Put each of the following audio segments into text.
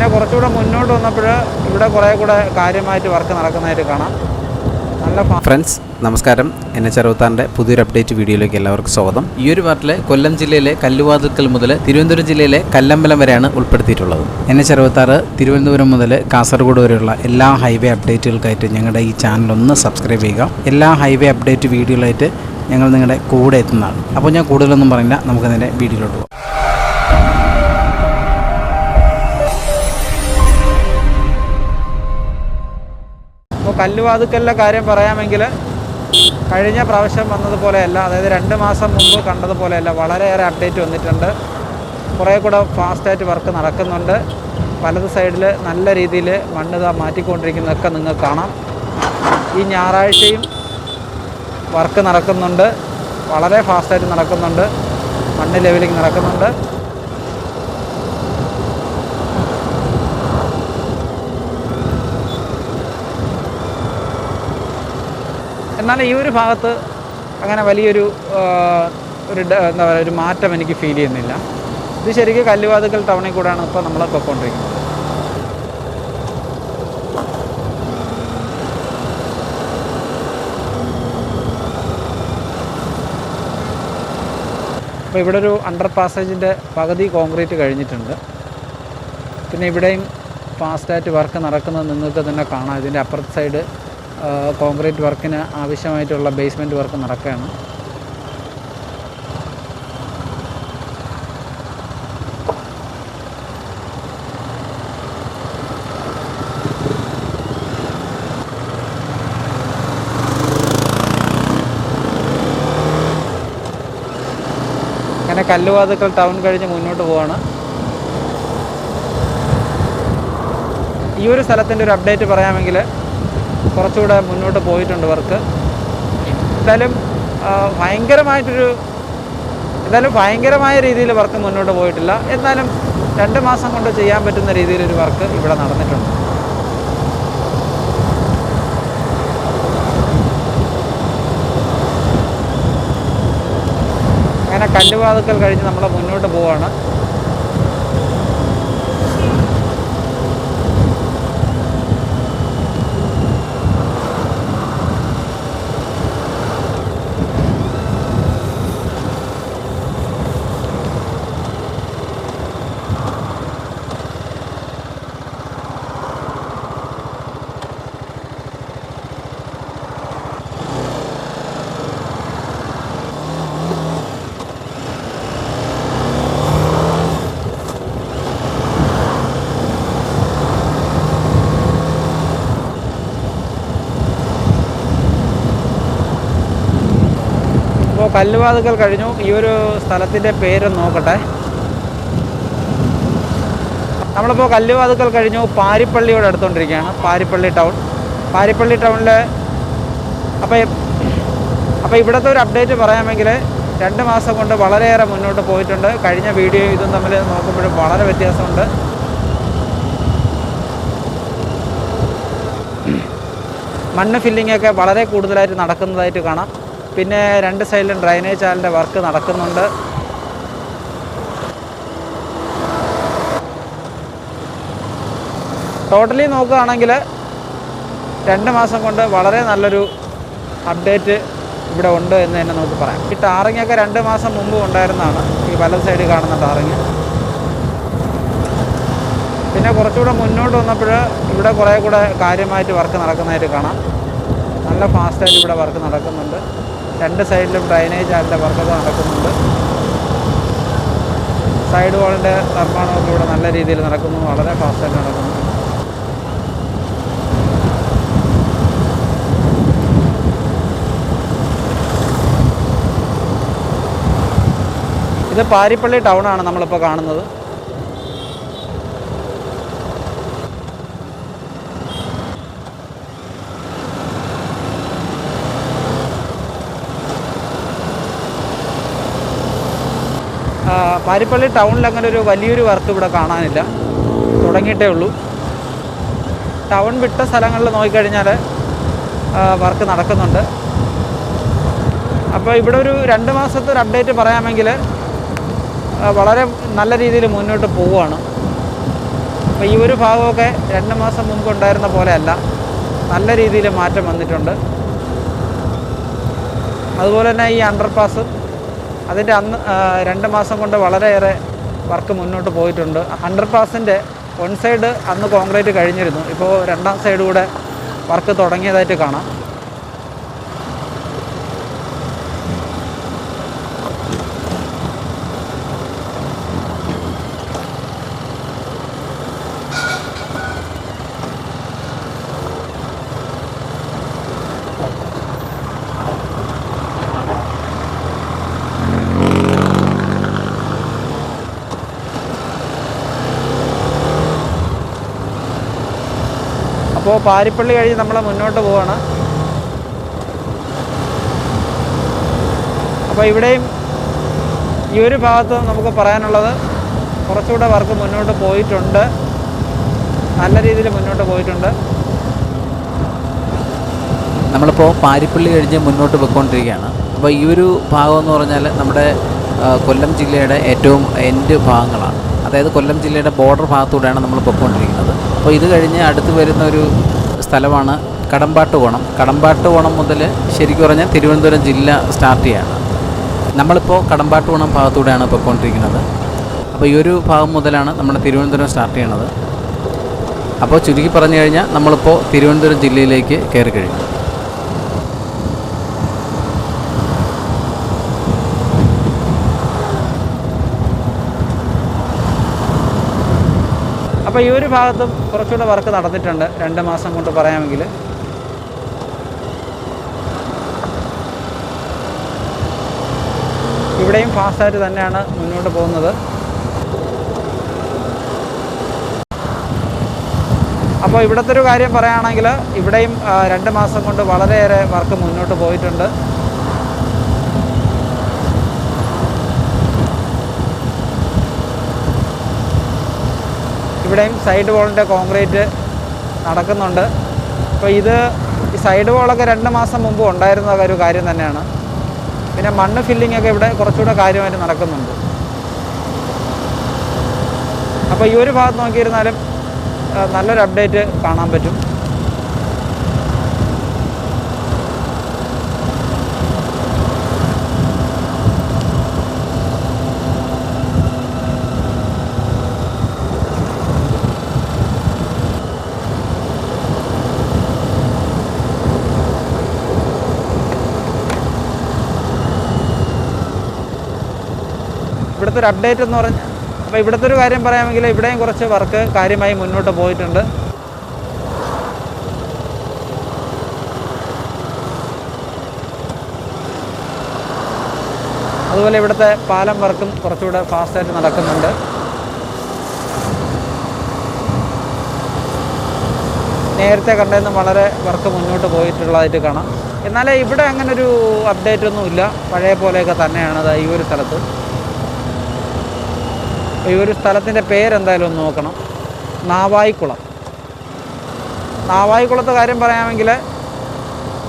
പിന്നെ കുറച്ചുകൂടെ മുന്നോട്ട് വന്നപ്പോൾ ഇവിടെ കുറേ കൂടെ കാര്യമായിട്ട് വർക്ക് നടക്കുന്നതായിട്ട് കാണാം. ഫ്രണ്ട്സ് നമസ്കാരം. എൻ എച്ച് അറുപത്താറിന്റെ പുതിയൊരു അപ്ഡേറ്റ് വീഡിയോയിലേക്ക് എല്ലാവർക്കും സ്വാഗതം. ഈ ഒരു പാർട്ടിലെ കൊല്ലം ജില്ലയിലെ കല്ലുവാതുക്കൽ മുതൽ തിരുവനന്തപുരം ജില്ലയിലെ കല്ലമ്പലം വരെയാണ് ഉൾപ്പെടുത്തിയിട്ടുള്ളത്. എൻ എച്ച് അറുപത്താറ് തിരുവനന്തപുരം മുതൽ കാസർഗോഡ് വരെയുള്ള എല്ലാ ഹൈവേ അപ്ഡേറ്റുകൾക്കായിട്ട് ഞങ്ങളുടെ ഈ ചാനൽ ഒന്ന് സബ്സ്ക്രൈബ് ചെയ്യുക. എല്ലാ ഹൈവേ അപ്ഡേറ്റ് വീഡിയോകളായിട്ട് ഞങ്ങൾ നിങ്ങളുടെ കൂടെ എത്തുന്നതാണ്. അപ്പോൾ ഞാൻ കൂടുതലൊന്നും പറയില്ല നമുക്ക് നേരെ വീഡിയോയിലോട്ട് പോകാം. അപ്പോൾ കല്ലുവാതുക്കലിലെ കാര്യം പറയാമെങ്കിൽ കഴിഞ്ഞ പ്രാവശ്യം വന്നതുപോലെയല്ല അതായത് രണ്ട് മാസം മുമ്പ് കണ്ടതുപോലെയല്ല വളരെയേറെ അപ്ഡേറ്റ് വന്നിട്ടുണ്ട്. കുറേ കൂടെ ഫാസ്റ്റായിട്ട് വർക്ക് നടക്കുന്നുണ്ട്. വലത് സൈഡിൽ നല്ല രീതിയിൽ മണ്ണ് ഇതാ മാറ്റിക്കൊണ്ടിരിക്കുന്നതൊക്കെ നിങ്ങൾക്ക് കാണാം. ഈ ഞായറാഴ്ചയും വർക്ക് നടക്കുന്നുണ്ട്. വളരെ ഫാസ്റ്റായിട്ട് നടക്കുന്നുണ്ട്. മണ്ണ് ലെവലിംഗ് നടക്കുന്നുണ്ട്. എന്നാൽ ഈ ഒരു ഭാഗത്ത് അങ്ങനെ വലിയൊരു ഒരു എന്താ പറയുക ഒരു മാറ്റം എനിക്ക് ഫീൽ ചെയ്യുന്നില്ല. ഇത് ശരിക്കും കല്ലുവാതുക്കൽ ടൗണിൽ കൂടെയാണ് ഇപ്പോൾ നമ്മൾ പൊയ്ക്കൊണ്ടിരിക്കുന്നത് അപ്പോൾ ഇവിടെ ഒരു അണ്ടർ പാസേജിന്റെ പകുതി കോൺക്രീറ്റ് കഴിഞ്ഞിട്ടുണ്ട്. പിന്നെ ഇവിടെയും ഫാസ്റ്റായിട്ട് വർക്ക് നടക്കുന്നത് നിങ്ങൾക്ക് തന്നെ കാണാം. ഇതിന്റെ അപ്പുറത്ത് സൈഡ് കോൺക്രീറ്റ് വർക്കിന് ആവശ്യമായിട്ടുള്ള ബേസ്മെന്റ് വർക്ക് നടക്കുകയാണ്. അങ്ങനെ കല്ലുവാതുക്കൽ ടൗൺ കഴിഞ്ഞ് മുന്നോട്ട് പോവാണ്. ഈ ഒരു സ്ഥലത്തിന്റെ ഒരു അപ്ഡേറ്റ് പറയാമെങ്കിൽ കുറച്ചുകൂടെ മുന്നോട്ട് പോയിട്ടുണ്ട് വർക്ക്. എന്തായാലും ഭയങ്കരമായിട്ടൊരു എന്തായാലും ഭയങ്കരമായ രീതിയിൽ വർക്ക് മുന്നോട്ട് പോയിട്ടില്ല. എന്നാലും രണ്ട് മാസം കൊണ്ട് ചെയ്യാൻ പറ്റുന്ന രീതിയിലൊരു വർക്ക് ഇവിടെ നടന്നിട്ടുണ്ട്. അങ്ങനെ കല്ലുവാതുക്കൽ കഴിഞ്ഞ് നമ്മൾ മുന്നോട്ട് പോവാണ്. കല്ലുവാതുക്കൽ കഴിഞ്ഞു. ഈ ഒരു സ്ഥലത്തിന്റെ പേര് നോക്കട്ടെ. നമ്മളിപ്പോൾ കല്ലുവാതുക്കൽ കഴിഞ്ഞു. പാരിപ്പള്ളിയോട് അടുത്തുകൊണ്ടിരിക്കുകയാണ് പാരിപ്പള്ളി ടൗൺ. പാരിപ്പള്ളി ടൗണിൽ അപ്പോൾ അപ്പോൾ ഇവിടുത്തെ ഒരു അപ്ഡേറ്റ് പറയാമെങ്കിൽ രണ്ട് മാസം കൊണ്ട് വളരെയേറെ മുന്നോട്ട് പോയിട്ടുണ്ട്. കഴിഞ്ഞ വീഡിയോ ഇതും തമ്മിൽ നോക്കുമ്പോഴും വളരെ വ്യത്യാസമുണ്ട്. മണ്ണ് ഫില്ലിങ്ങൊക്കെ വളരെ കൂടുതലായിട്ട് നടക്കുന്നതായിട്ട് കാണാം. പിന്നെ രണ്ട് സൈഡിലും ഡ്രൈനേജ് ചാലിന്റെ വർക്ക് നടക്കുന്നുണ്ട്. ടോട്ടലി നോക്കുകയാണെങ്കിൽ രണ്ട് മാസം കൊണ്ട് വളരെ നല്ലൊരു അപ്ഡേറ്റ് ഇവിടെ ഉണ്ട് എന്ന് തന്നെ നമുക്ക് പറയാം. ഈ ടാറിങ്ങൊക്കെ രണ്ട് മാസം മുമ്പ് ഉണ്ടായിരുന്നതാണ്. ഈ വലത് സൈഡിൽ കാണുന്ന ടാറിങ്. പിന്നെ കുറച്ചുകൂടെ മുന്നോട്ട് വന്നപ്പോൾ ഇവിടെ കുറേ കൂടെ കാര്യമായിട്ട് വർക്ക് നടക്കുന്നതായിട്ട് കാണാം. നല്ല ഫാസ്റ്റായിട്ട് ഇവിടെ വർക്ക് നടക്കുന്നുണ്ട്. രണ്ട് സൈഡിലും ഡ്രൈനേജ് അതിന്റെ വർക്കത് നടക്കുന്നുണ്ട്. സൈഡ് വാളിന്റെ നിർമ്മാണമൊക്കെ ഇവിടെ നല്ല രീതിയിൽ നടക്കുന്നു. വളരെ ഫാസ്റ്റായിട്ട് നടക്കുന്നു. ഇത് പാരിപ്പള്ളി ടൗണാണ് നമ്മളിപ്പോൾ കാണുന്നത്. പാരിപ്പള്ളി ടൗണിൽ അങ്ങനെ ഒരു വലിയൊരു വർക്ക് ഇവിടെ കാണാനില്ല. തുടങ്ങിയിട്ടേ ഉള്ളൂ. ടൗൺ വിട്ട സ്ഥലങ്ങളിൽ നോക്കിക്കഴിഞ്ഞാൽ വർക്ക് നടക്കുന്നുണ്ട്. അപ്പോൾ ഇവിടെ ഒരു രണ്ട് മാസത്തെ ഒരു അപ്ഡേറ്റ് പറയാമെങ്കിൽ വളരെ നല്ല രീതിയിൽ മുന്നോട്ട് പോവുകയാണ്. അപ്പോൾ ഈ ഒരു ഭാഗമൊക്കെ രണ്ട് മാസം മുമ്പ് ഉണ്ടായിരുന്ന പോലെയല്ല. നല്ല രീതിയിൽ മാറ്റം വന്നിട്ടുണ്ട്. അതുപോലെ തന്നെ ഈ അണ്ടർപാസ് അതിന്റെ അന്ന് രണ്ട് മാസം കൊണ്ട് വളരെയേറെ വർക്ക് മുന്നോട്ട് പോയിട്ടുണ്ട്. ഹൺഡ്രഡ് പാസിന്റെ വൺ സൈഡ് അന്ന് കോൺക്രീറ്റ് കഴിഞ്ഞിരുന്നു. ഇപ്പോൾ രണ്ടാം സൈഡ് കൂടെ വർക്ക് തുടങ്ങിയതായിട്ട് കാണാം. അപ്പോൾ പാരിപ്പള്ളി കഴിഞ്ഞ് നമ്മൾ മുന്നോട്ട് പോവാണ്. അപ്പോൾ ഇവിടെയും ഈ ഒരു ഭാഗത്ത് നമുക്ക് പറയാനുള്ളത് കുറച്ചുകൂടെ വർക്ക് മുന്നോട്ട് പോയിട്ടുണ്ട്. നല്ല രീതിയിൽ മുന്നോട്ട് പോയിട്ടുണ്ട്. നമ്മളിപ്പോൾ പാരിപ്പള്ളി കഴിഞ്ഞ് മുന്നോട്ട് പോയിക്കൊണ്ടിരിക്കുകയാണ്. അപ്പോൾ ഈ ഒരു ഭാഗം എന്ന് പറഞ്ഞാൽ നമ്മുടെ കൊല്ലം ജില്ലയുടെ ഏറ്റവും എൻഡ് ഭാഗങ്ങളാണ്. അതായത് കൊല്ലം ജില്ലയുടെ ബോർഡർ ഭാഗത്തൂടെയാണ് നമ്മൾ പൊയ്ക്കൊണ്ടിരിക്കുന്നത്. അപ്പോൾ ഇത് കഴിഞ്ഞ് അടുത്ത് വരുന്ന ഒരു സ്ഥലമാണ് കടമ്പാട്ടുകോണം ഓണം. മുതൽ ശരിക്കും പറഞ്ഞാൽ തിരുവനന്തപുരം ജില്ല സ്റ്റാർട്ട് ചെയ്യാണ്. നമ്മളിപ്പോൾ കടമ്പാട്ട് ഓണം ഭാഗത്തൂടെയാണ് പോയിക്കൊണ്ടിരിക്കുന്നത്. അപ്പോൾ ഈ ഒരു ഭാഗം മുതലാണ് നമ്മുടെ തിരുവനന്തപുരം സ്റ്റാർട്ട് ചെയ്യണത്. അപ്പോൾ ചുരുക്കി പറഞ്ഞു കഴിഞ്ഞാൽ നമ്മളിപ്പോൾ തിരുവനന്തപുരം ജില്ലയിലേക്ക് കയറി കഴിഞ്ഞു. അപ്പോൾ ഈ ഒരു ഭാഗത്തും കുറച്ചുകൂടെ വർക്ക് നടന്നിട്ടുണ്ട്. രണ്ട് മാസം കൊണ്ട് പറയാമെങ്കിൽ ഇവിടെയും ഫാസ്റ്റായിട്ട് തന്നെയാണ് മുന്നോട്ട് പോകുന്നത്. അപ്പോൾ ഇവിടുത്തെ ഒരു കാര്യം പറയുകയാണെങ്കിൽ ഇവിടെയും രണ്ട് മാസം കൊണ്ട് വളരെയേറെ വർക്ക് മുന്നോട്ട് പോയിട്ടുണ്ട്. ഇവിടെയും സൈഡ് വോളിന്റെ കോൺക്രീറ്റ് നടക്കുന്നുണ്ട്. അപ്പോൾ ഇത് ഈ സൈഡ് വോളൊക്കെ രണ്ട് മാസം മുമ്പ് ഉണ്ടായിരുന്ന ഒരു കാര്യം തന്നെയാണ്. പിന്നെ മണ്ണ് ഫില്ലിംഗ് ഒക്കെ ഇവിടെ കുറച്ചുകൂടെ കാര്യമായിട്ട് നടക്കുന്നുണ്ട്. അപ്പോൾ ഈ ഒരു ഭാഗത്ത് നോക്കിയിരുന്നാലും നല്ലൊരു അപ്ഡേറ്റ് കാണാൻ പറ്റും. ഇവിടുത്തെ ഒരു അപ്ഡേറ്റ് എന്ന് പറഞ്ഞാൽ അപ്പോൾ ഇവിടുത്തെ ഒരു കാര്യം പറയാമെങ്കിൽ ഇവിടെയും കുറച്ച് വർക്ക് കാര്യമായി മുന്നോട്ട് പോയിട്ടുണ്ട്. അതുപോലെ ഇവിടുത്തെ പാലം വർക്കും കുറച്ചുകൂടെ ഫാസ്റ്റായിട്ട് നടക്കുന്നുണ്ട്. നേരത്തെ കണ്ടതിന് വളരെ വർക്ക് മുന്നോട്ട് പോയിട്ടുള്ളതായിട്ട് കാണാം. എന്നാലേ ഇവിടെ അങ്ങനെ ഒരു അപ്ഡേറ്റ് ഒന്നും ഇല്ല പഴയ പോലെയൊക്കെ തന്നെയാണ് ഈ ഒരു സ്ഥലത്ത്. ഈ ഒരു സ്ഥലത്തിന്റെ പേരെന്തായാലും ഒന്ന് നോക്കണം. നാവായിക്കുളം. നാവായിക്കുളത്തെ കാര്യം പറയാമെങ്കിൽ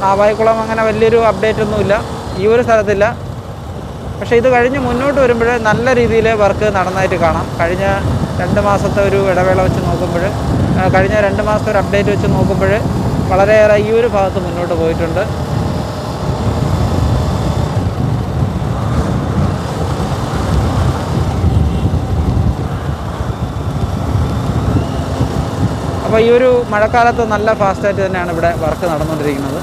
നാവായിക്കുളം അങ്ങനെ വലിയൊരു അപ്ഡേറ്റ് ഒന്നുമില്ല ഈ ഒരു സ്ഥലത്തില്ല. പക്ഷേ ഇത് കഴിഞ്ഞ് മുന്നോട്ട് വരുമ്പോൾ നല്ല രീതിയിൽ വർക്ക് നടന്നായിട്ട് കാണാം. കഴിഞ്ഞ രണ്ട് മാസത്തെ ഒരു ഇടവേള വെച്ച് നോക്കുമ്പോൾ കഴിഞ്ഞ രണ്ട് മാസത്തെ ഒരു അപ്ഡേറ്റ് വെച്ച് നോക്കുമ്പോൾ വളരെയേറെ ഈ ഒരു ഭാഗത്ത് മുന്നോട്ട് പോയിട്ടുണ്ട്. അപ്പോൾ ഈ ഒരു മഴക്കാലത്ത് നല്ല ഫാസ്റ്റായിട്ട് തന്നെയാണ് ഇവിടെ വർക്ക് നടന്നുകൊണ്ടിരിക്കുന്നത്.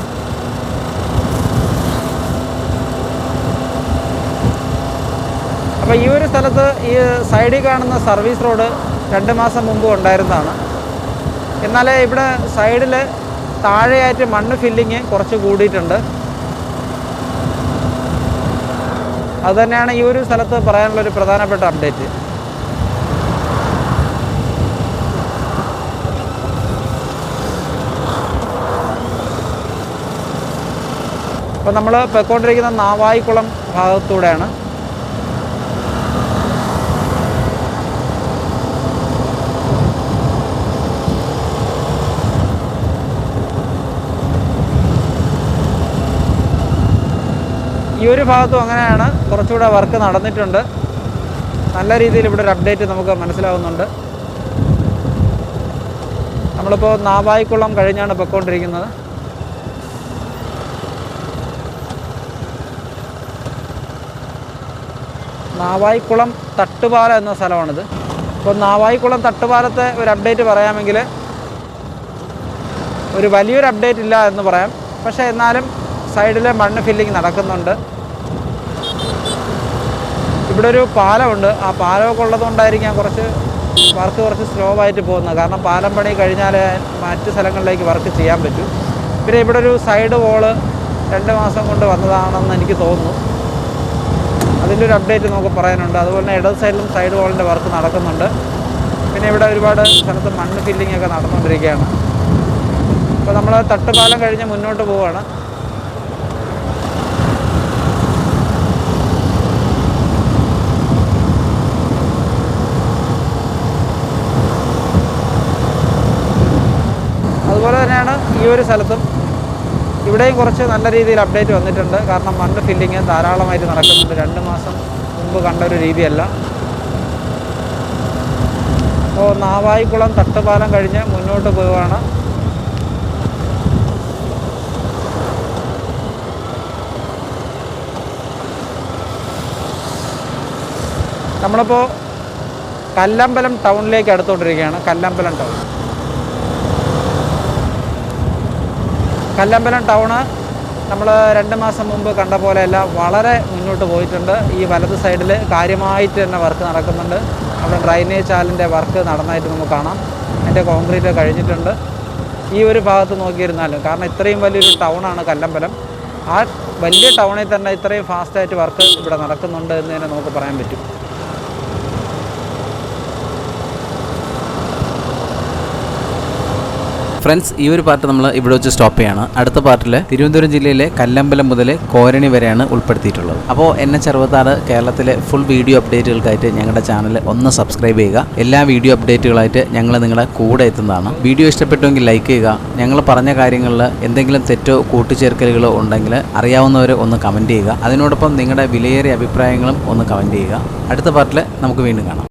അപ്പോൾ ഈ ഒരു സ്ഥലത്ത് ഈ സൈഡിൽ കാണുന്ന സർവീസ് റോഡ് രണ്ട് മാസം മുമ്പ് ഉണ്ടായിരുന്നതാണ്. എന്നാൽ ഇവിടെ സൈഡിൽ താഴെയായിട്ട് മണ്ണ് ഫില്ലിങ് കുറച്ച് കൂടിയിട്ടുണ്ട്. അതുതന്നെയാണ് ഈ ഒരു സ്ഥലത്ത് പറയാനുള്ള ഒരു പ്രധാനപ്പെട്ട അപ്ഡേറ്റ് അപ്പോൾ നമ്മൾ പൊയ്ക്കൊണ്ടിരിക്കുന്ന നാവായിക്കുളം ഭാഗത്തൂടെയാണ്. ഈ ഒരു ഭാഗത്തും അങ്ങനെയാണ് കുറച്ചുകൂടെ വർക്ക് നടന്നിട്ടുണ്ട്. നല്ല രീതിയിൽ ഇവിടെ ഒരു അപ്ഡേറ്റ് നമുക്ക് മനസ്സിലാവുന്നുണ്ട്. നമ്മളിപ്പോൾ നാവായിക്കുളം കഴിഞ്ഞാണ് പൊയ്ക്കൊണ്ടിരിക്കുന്നത്. നാവായിക്കുളം തട്ടുപാല എന്ന സ്ഥലമാണിത്. അപ്പോൾ നാവായിക്കുളം തട്ടുപാലത്തെ ഒരു അപ്ഡേറ്റ് പറയാമെങ്കിൽ ഒരു വലിയൊരു അപ്ഡേറ്റ് ഇല്ല എന്ന് പറയാം. പക്ഷേ എന്നാലും സൈഡിലെ മണ്ണ് ഫില്ലിങ് നടക്കുന്നുണ്ട്. ഇവിടെ ഒരു പാലമുണ്ട്. ആ പാലമൊക്കെ ഉള്ളതുകൊണ്ടായിരിക്കാം കുറച്ച് വർക്ക് കുറച്ച് സ്ലോ ആയിട്ട് പോകുന്നത്. കാരണം പാലം പണി കഴിഞ്ഞാൽ മറ്റ് സ്ഥലങ്ങളിലേക്ക് വർക്ക് ചെയ്യാൻ പറ്റും. പിന്നെ ഇവിടെ ഒരു സൈഡ് വോൾ രണ്ട് മാസം കൊണ്ട് വന്നതാണെന്ന് എനിക്ക് തോന്നുന്നു. അതിന്റെ ഒരു അപ്ഡേറ്റ് നമുക്ക് പറയാനുണ്ട്. അതുപോലെ തന്നെ ഇടത് സൈഡിലും സൈഡ് വാളിന്റെ വർക്ക് നടക്കുന്നുണ്ട്. പിന്നെ ഇവിടെ ഒരുപാട് സ്ഥലത്ത് മണ്ണ് ഫില്ലിംഗ് ഒക്കെ നടന്നുകൊണ്ടിരിക്കുകയാണ്. അപ്പോൾ നമ്മൾ തട്ടുപാലം കഴിഞ്ഞ് മുന്നോട്ട് പോവുകയാണ് അതുപോലെ തന്നെയാണ് ഈ ഒരു സ്ഥലത്തും ഇവിടെയും കുറച്ച് നല്ല രീതിയിൽ അപ്ഡേറ്റ് വന്നിട്ടുണ്ട്. കാരണം മണ്ണ് ഫില്ലിങ് ധാരാളമായിട്ട് നടക്കുന്നുണ്ട്. രണ്ട് മാസം മുമ്പ് കണ്ട ഒരു രീതിയല്ല. അപ്പോൾ നാവായിക്കുളം തട്ടുപാലം കഴിഞ്ഞ് മുന്നോട്ട് പോവുകയാണ്. നമ്മളിപ്പോൾ കല്ലമ്പലം ടൗണിലേക്ക് അടുത്തോണ്ടിരിക്കുകയാണ്. കല്ലമ്പലം ടൗൺ കല്ലമ്പലം ടൗണ് നമ്മൾ രണ്ട് മാസം മുമ്പ് കണ്ട പോലെയല്ല വളരെ മുന്നോട്ട് പോയിട്ടുണ്ട്. ഈ വലത് സൈഡിൽ കാര്യമായിട്ട് തന്നെ വർക്ക് നടക്കുന്നുണ്ട്. അവിടെ ഡ്രൈനേജ് ചാലിന്റെ വർക്ക് നടന്നായിട്ട് നമുക്ക് കാണാം. അതിന്റെ കോൺക്രീറ്റ് കഴിഞ്ഞിട്ടുണ്ട്. ഈ ഒരു ഭാഗത്ത് നോക്കിയിരുന്നാലും കാരണം ഇത്രയും വലിയൊരു ടൗണാണ് കല്ലമ്പലം. ആ വലിയ ടൗണിൽ തന്നെ ഇത്രയും ഫാസ്റ്റായിട്ട് വർക്ക് ഇവിടെ നടക്കുന്നുണ്ട് എന്ന് തന്നെ നമുക്ക് പറയാൻ പറ്റും. ഫ്രണ്ട്സ് ഈ ഒരു പാർട്ട് നമ്മൾ ഇവിടെ വെച്ച് സ്റ്റോപ്പ് ചെയ്യാണ്. അടുത്ത പാർട്ടിൽ തിരുവനന്തപുരം ജില്ലയിലെ കല്ലമ്പലം മുതൽ കോരണി വരെയാണ് ഉൾപ്പെടുത്തിയിട്ടുള്ളത്. അപ്പോൾ എൻ എച്ച് അറുപത്താറ് കേരളത്തിലെ ഫുൾ വീഡിയോ അപ്ഡേറ്റുകൾക്കായിട്ട് ഞങ്ങളുടെ ചാനൽ ഒന്ന് സബ്സ്ക്രൈബ് ചെയ്യുക. എല്ലാ വീഡിയോ അപ്ഡേറ്റുകളായിട്ട് ഞങ്ങൾ നിങ്ങളുടെ കൂടെ എത്തുന്നതാണ്. വീഡിയോ ഇഷ്ടപ്പെട്ടുവെങ്കിൽ ലൈക്ക് ചെയ്യുക. ഞങ്ങൾ പറഞ്ഞ കാര്യങ്ങളിൽ എന്തെങ്കിലും തെറ്റോ കൂട്ടിച്ചേർക്കലുകളോ ഉണ്ടെങ്കിൽ അറിയാവുന്നവർ ഒന്ന് കമന്റ് ചെയ്യുക. അതിനോടൊപ്പം നിങ്ങളുടെ വിലയേറിയ അഭിപ്രായങ്ങളും ഒന്ന് കമന്റ് ചെയ്യുക. അടുത്ത പാർട്ടിൽ നമുക്ക് വീണ്ടും കാണാം.